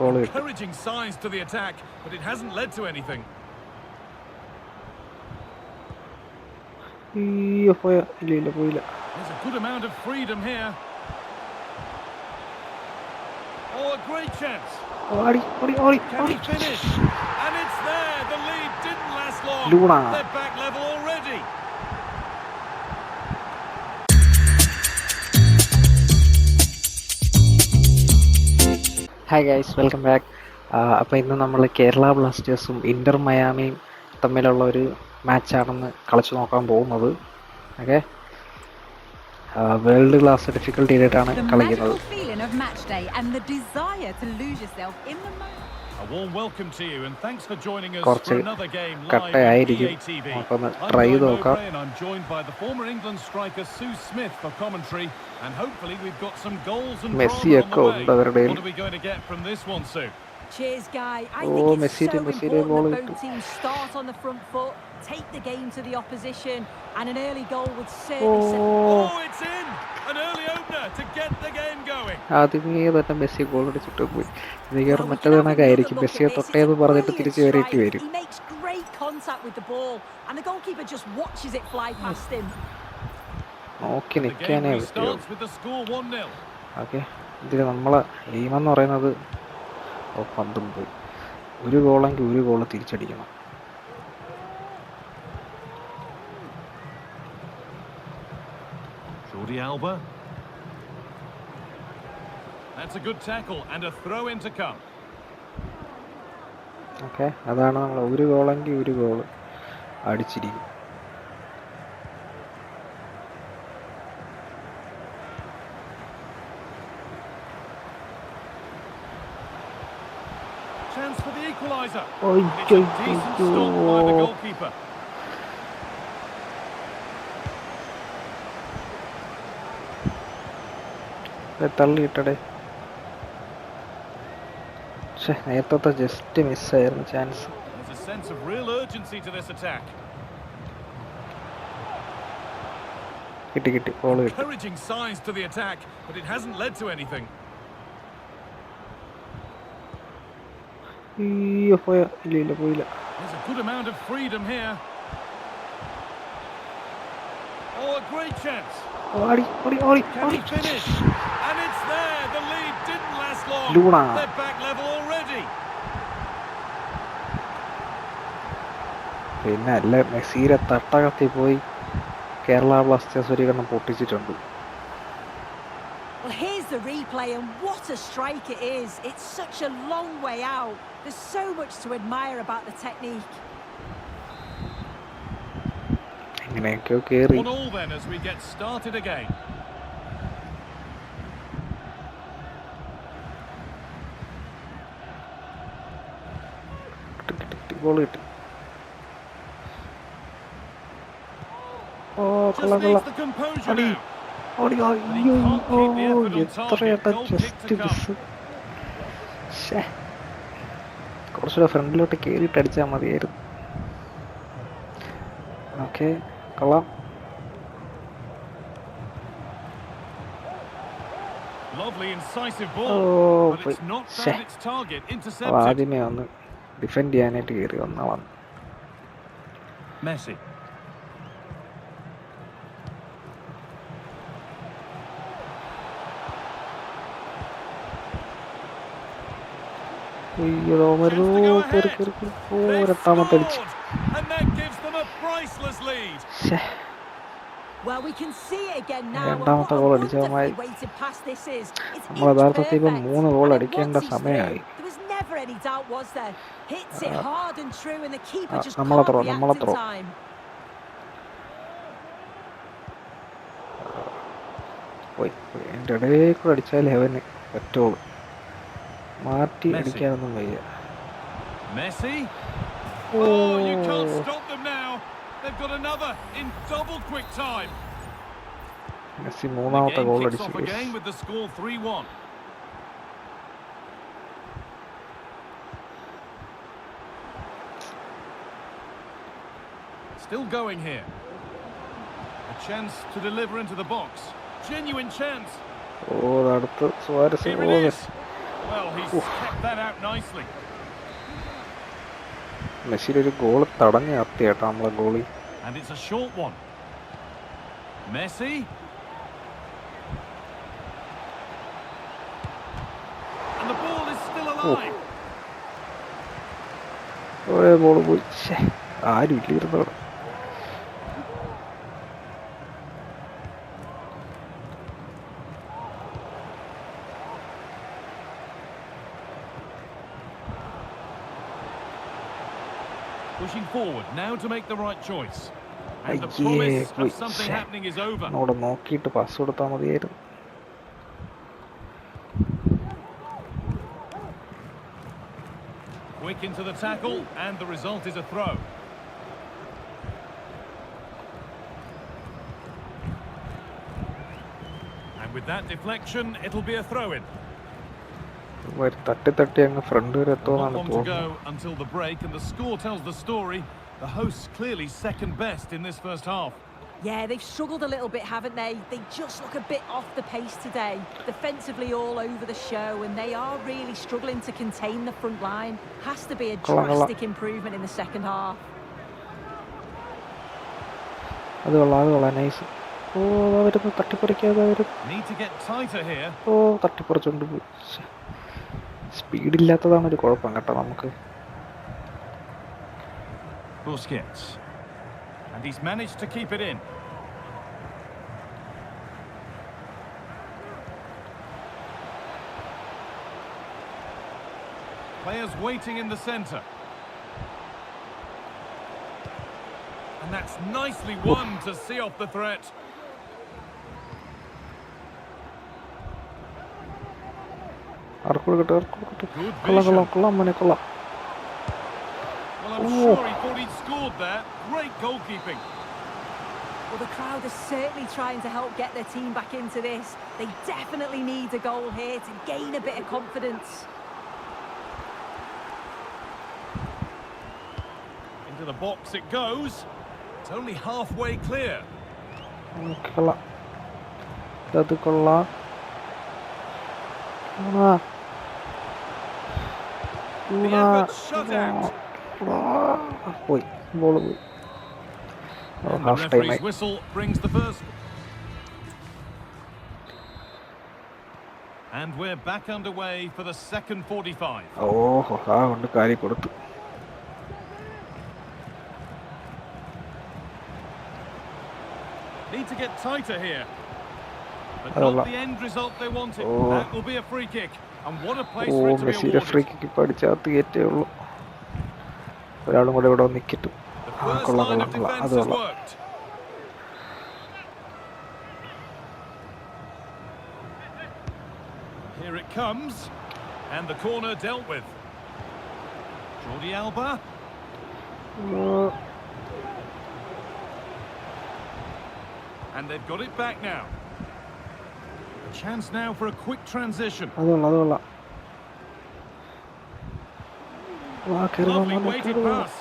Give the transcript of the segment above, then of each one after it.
Goal കിട്ടി Encouraging signs to the attack, but it hasn't led to anything. അയ്യോ പോയ ഇല്ല ഇല്ല പോയില്ല There's a good amount of freedom here. Oh, a great chance. ഓടി ഓടി ഓടി Can ഓടി he finish? And it's there. The lead didn't last long. Luna. They're back level already. Hi guys welcome back അപ്പോൾ ഇന്ന് നമ്മൾ Kerala ബ്ലാസ്റ്റേഴ്സും Inter മയാമിയും തമ്മിലുള്ള ഒരു മാച്ചാണെന്ന് കളിച്ചു നോക്കാൻ പോകുന്നത്. ഓക്കെ വേൾഡ് ക്ലാസ് ഡിഫിക്കൽട്ടി ആയിട്ടാണ് കളിക്കുന്നത്. magical feeling of match day and the desire to lose yourself in the moment. A warm welcome to you and thanks for joining us കുറച്ച് for another game live on കട്ടയായിരിക്കും EATV. നമുക്കൊന്ന് I'm try ചെയ്ത് Guy നോക്കാം Mowbray and I'm joined by the former England striker Sue Smith for commentary and hopefully we've got some goals and മെസ്സിയൊക്കെ drama on ഉണ്ട് the way. അവരുടെ What are we going to get from this one, Sue? Cheers, Guy. I Oh, think it's Messi so did- Messi did important ball that it. both teams start on the front foot, take the game to the opposition, and an early goal would oh certainly set Oh, it's in! An early opener to get the game going. ആദ്യമേ തന്നെ Messi goal അടിച്ചിട്ട് പോയി. മികർ മറ്റൊരു കണക്കായിരിക്കും. മെസ്സിയെ തൊട്ടേന്ന് പറഞ്ഞിട്ട് തിരിച്ചു കയറിയിട്ട് വരും. നോക്കി നിൽക്കാനേ ഓക്കെ. ഇതിൽ നമ്മളെ ഗെയിമെന്ന് പറയുന്നത് പന്തും പോയി. ഒരു ഗോളെങ്കിൽ ഒരു ഗോൾ തിരിച്ചടിക്കണം. Jordi Alba. That's a good tackle and a throw in to come. Okay അതാണ് നമ്മൾ ഒരു ഗോളെങ്കിൽ ഒരു ഗോൾ അടിച്ചിരിക്കും Chance for പക്ഷേ നേരത്തെ ജസ്റ്റ് മിസ്സായിരുന്നു chance There's a sense of real urgency to this attack. കിട്ടി കിട്ടി ഗോൾ കിട്ടി Encouraging signs to the attack, but it hasn't led to anything. അയ്യോ പോയ ഇല്ല ഇല്ല പോയില്ല There's a good amount of freedom here. Oh, a great chance. ഓടി ഓടി ഓടി Can ഓടി he finish? And it's there. The lead didn't last long. Luna. പിന്നെ അല്ല മെസ്സിയുടെ തട്ടകത്തിൽ പോയി കേരള ബ്ലാസ്റ്റേഴ്സ് ഒരു കണ്ണം പൊട്ടിച്ചിട്ടുണ്ട് Well, here's the replay, and what a strike it is. It's such a long way out. There's so much to admire about the technique. എങ്ങനെയൊക്കെയോ കേറി One all കൊള്ള കൊള്ള കുറച്ചുകൂടെ ഫ്രണ്ടിലോട്ട് കയറിയിട്ട് അടിച്ചാൽ മതിയായിരുന്നു. ഓക്കെ കൊള്ളാം. ആദ്യമേ വന്ന് ഡിഫെൻഡ് ചെയ്യാനായിട്ട് കയറി വന്നാ വന്നു രണ്ടാമത്തെ ഗോൾ അടിച്ചതുമായി നമ്മൾ യഥാർത്ഥത്തിൽ ഇപ്പം മൂന്ന് ഗോൾ അടിക്കേണ്ട സമയമായി. നമ്മളെ ത്രോ എന്റെ ഇടയിൽ കൂടെ അടിച്ചാൽ ഹെവന് പറ്റുള്ളൂ. മാറ്റി മെസ്സി. അടിക്കാനൊന്നും വയ്യ Messi. Oh Oh, you can't stop them now. They've got another in double quick time. Messi The മൂന്നാമത്തെ game ഗോൾ kicks അടിച്ചു off again with the score 3-1. Still going here. A chance to deliver into the box. Genuine chance. ഓ അടുത്ത് Suarez Here oh it is. Well, he's kept that out nicely. മെസ്സിയുടെ ഒരു goal തടഞ്ഞു നിർത്തി കേട്ടോ നമ്മളെ goalie And it's a short one. Messi. And the ball is still alive. ഒരേ ball പോയി ആരും ഇല്ലായിരുന്നു അവിടെ Pushing forward now to make the right choice. And the Aye, promise wait, of something shit. happening is over. അവിടെ നോക്കിയിട്ട് pass കൊടുത്താൽ മതിയായിരുന്നു Quick into the tackle, and the result is a throw. And with that deflection, it'll be a throw-in. ഇവര് തട്ടി തട്ടി അങ്ങ് front വരെ Not എത്തുമെന്നാണ് long to തോന്നുന്നത് go until the break, and the score tells the story. The hosts clearly second best in this first half. Yeah, they've struggled a little bit, haven't they? They just look a bit off the pace today. Defensively all over the show, and they are really struggling to contain the front line. Has to be a Kolla, kolla. drastic improvement in the second half. അത് കൊള്ളാം അത് കൊള്ളാം nice ഓ അതാ വരുന്നു തട്ടിപ്പറിക്കാതെ വരും Need to get tighter here. ഓ തട്ടിപ്പറിച്ചോണ്ട് പോയി സ്പീഡില്ലാത്തതാണ് ഒരു കുഴപ്പം കേട്ടോ നമുക്ക് Busquets. And he's managed to keep it in. Players waiting in the centre. And that's nicely won to see off the threat. ആർക്ക് കൊടുക്കട്ടെ ആർക്ക് കൊടുക്കട്ടെ Good കൊള്ളാം കൊള്ളാം vision. കൊള്ളാം മോനെ കൊള്ളാം Well, I'm Oh. sure he thought he'd scored there. Great goalkeeping. Well, the crowd are certainly trying to help get their team back into this. They definitely need a goal here to gain a bit of confidence. Into the box it goes. It's only halfway clear. ഉം, പോയി ball പോയി And the half time referee's whistle brings the first. And we're back underway for the second 45. ഓഹോ ആ കൊണ്ട് കാര്യം കൊടുത്തു Need to get tighter here. But Hello. not the end result they wanted. Oh. That will be a free kick. ഓ മെസ്സിയുടെ free kick പഠിച്ചകത്ത് കയറ്റേ ഉള്ളൂ ഒരാളും കൂടെ ഇവിടെ നിൽക്കിട്ടു Ah, കൊള്ളാം, കൊള്ളാം, കൊള്ളാം. അത് കൊള്ളാം. Here it comes. And the corner dealt with. Jordi Alba. And they've got it back now. A chance now for a quick transition. അത് കൊള്ളാം അത് കൊള്ളാം വാ കയറി വാ Lovely മോനെ, weighted കയറി വാ. pass.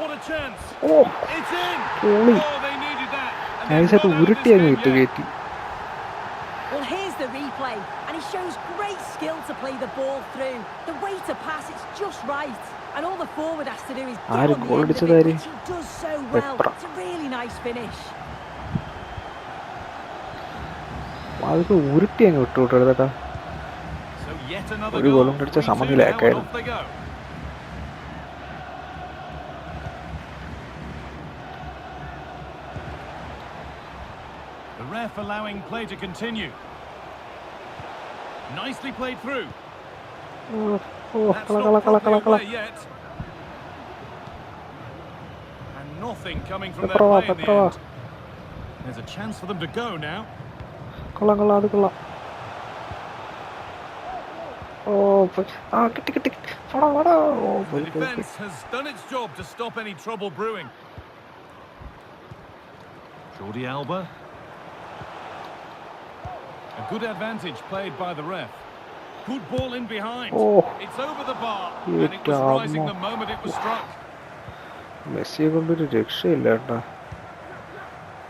What a chance. Oh It's in. Holy. Oh, they needed that. And നൈസായിട്ട് they've got out of ഉരുട്ടി this അങ്ങ് game വിട്ട് yet. കയറ്റി Well, here's the replay, and he shows great skill to play the ball through. The way to pass, it's just right. And all the forward has to do is get ആര് on the goal end of it, അടിച്ചതാര്? which he does so well. Petra. It's a really nice finish. അതൊക്കെ ഉരുട്ടി അങ്ങ് വിട്ടു വിട്ടു ചേട്ടാ ഒരു ഗോളും കടിച്ച സമനിലയാക്കായിരുന്നു ref allowing play to continue. Nicely played through. Oh, oh, That's kala, not kala, kala, kala. yet. And nothing coming from their play in the end. There's a chance for them to go now. കൊള്ളാം കൊള്ളാം അത് കൊള്ളാം ഓ പോയി. ആ കിട്ടി കിട്ടി കിട്ടി. വാടാ വാടാ ഓ The പോയി പോയി പോയി defence has done its job to stop any trouble brewing. Jordi Alba. A good advantage played by the ref. Good ball in behind. Oh. It's over the bar, Ye and it was rising damn. the moment it was struck. മെസ്സിയെ കൊണ്ടൊരു രക്ഷയില്ല കേട്ടാ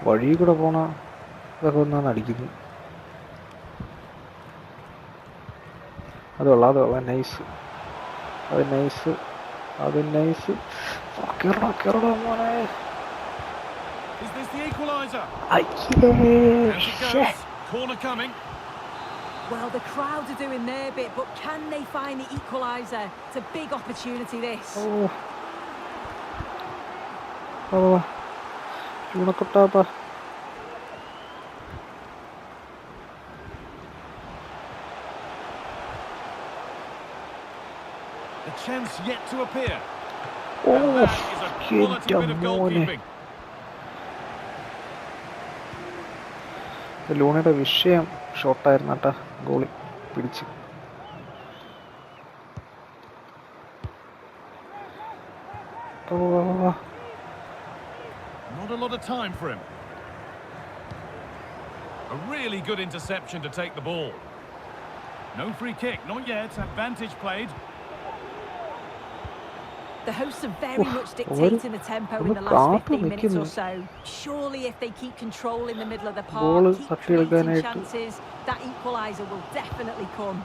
വഴി കൂടെ പോണ ഇതൊക്കെ ഒന്നാണ് അടിക്കുന്നു അത് കൊള്ളാം അത് കൊള്ളാം നൈസ് അത് നൈസ് അത് നൈസ് കയറടാ കയറടാ മോനെ Is this the equaliser? അയ്യേ As it ശ്ശേ. goes. Corner coming. Well, the crowd are doing their bit, but can they find the equaliser? It's a big opportunity, this. ഓ വാ, വാ, വാ. ചൂണക്കൊട്ടാപ്പാ The chance yet to appear. Oh And that is a quality എൻ്റെ bit of മോനെ goalkeeping. ലൂണയുടെ വിഷയം ഷോട്ടായിരുന്നു കേട്ടാ goalie പിടിച്ച് ഓ, വാ, വാ, വാ. Not a lot of time for him. A really good interception to take the ball. No free kick, not yet. Advantage played. The hosts are very much dictating the tempo in the last 15 minutes or so. Surely if they keep control in the middle of the park, keep creating chances, that equaliser will definitely come.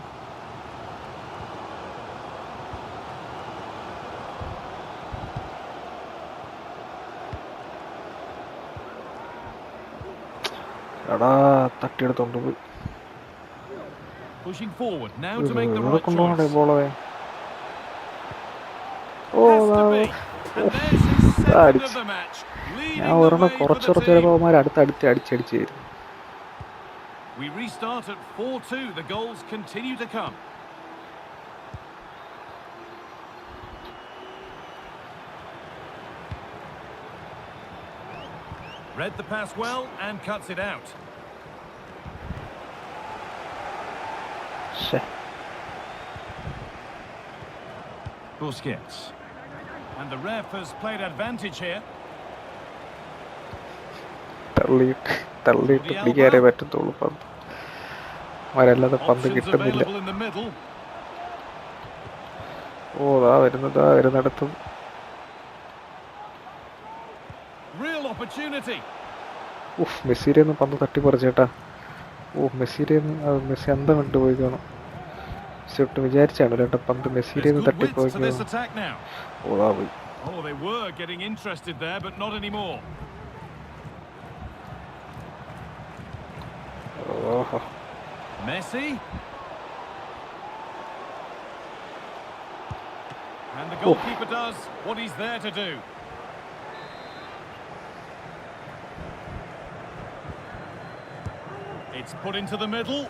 Pushing forward now to make the right choice. അടിച്ച്. ഞാൻ ഒരെണ്ണം കുറച്ച് കുറച്ച്. ചിലപ്പോൾ അവന്മാർ അടുത്ത് അടുത്ത് അടിച്ചടിച്ച് തരും We restart at 4-2. The goals continue to come. Read the pass well and cuts it out. Busquets. And the ref has played advantage here. തള്ളിയിട്ട് തള്ളിയിട്ട് പിടിക്കാനേ പറ്റത്തുള്ളൂ പന്ത് അവരല്ലാതെ പന്ത് കിട്ടുന്നില്ല. ഓ ദാ വരുന്നതാ വരുന്നിടത്തും Real opportunity. ഒന്ന് പന്ത് തട്ടിപ്പറിച്ചേട്ടാ ഓ മെസ്സിയുടെ മെസ്സി അന്തം വിട്ടു പോയി കാണും മെസ്സി ഒട്ടും വിചാരിച്ചാണ് കേട്ടോ പന്ത് മെസ്സിയുടെ There's good width തട്ടിപ്പോയി to this കാണും attack now. ഓ ദാ പോയി Oh, they were getting interested there, but not anymore. ഓഹോ Messi. And the goalkeeper does what he's there to do. It's put into the middle.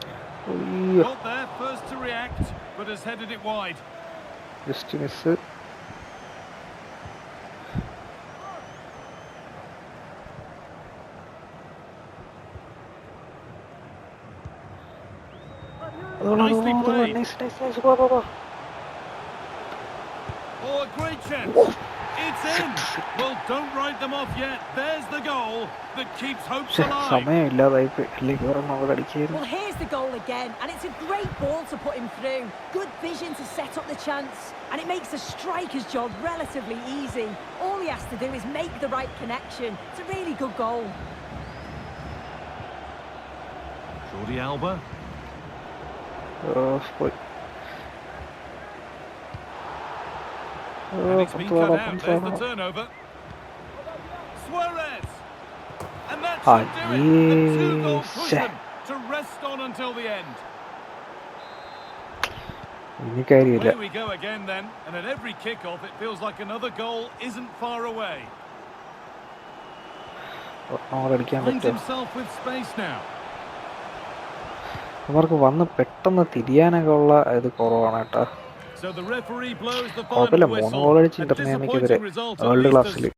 Not there first to react, but has headed it wide. Just to miss it. Nicely played. Nice, nice, nice. Go, go, go. Oh, great chance. It's in. well, don't write them off yet. There's the goal that keeps hope alive. well, here's the goal again, and it's a great ball to put him through. Good vision to set up the chance, and it makes the striker's job relatively easy. All he has to do is make the right connection. It's a really good goal. Jordi Alba. Oh, uh, oh, And it's been പത്ത് cut വേണം, out. പത്ത് There's the വേണം. turnover. Suarez. And that should do it. The two-goal push Yes. them to rest on until the end. ഇനി കാര്യമില്ല Away we go again then. And at every kick-off, it feels like another goal isn't far away. ഒരെണ്ണം കൂടെ അടിക്കാൻ Finds പറ്റുമോ himself with space now. അവർക്ക് വന്ന് പെട്ടെന്ന് തിരിയാനൊക്കെ ഉള്ള ഇത് കുറവാണ് കേട്ടോ കുഴപ്പമില്ല. മൂന്ന് ഗോൾ അടിച്ച് ഇന്റർനാമിക്കെതിരെ വേൾഡ് ക്ലാസ്സിൽ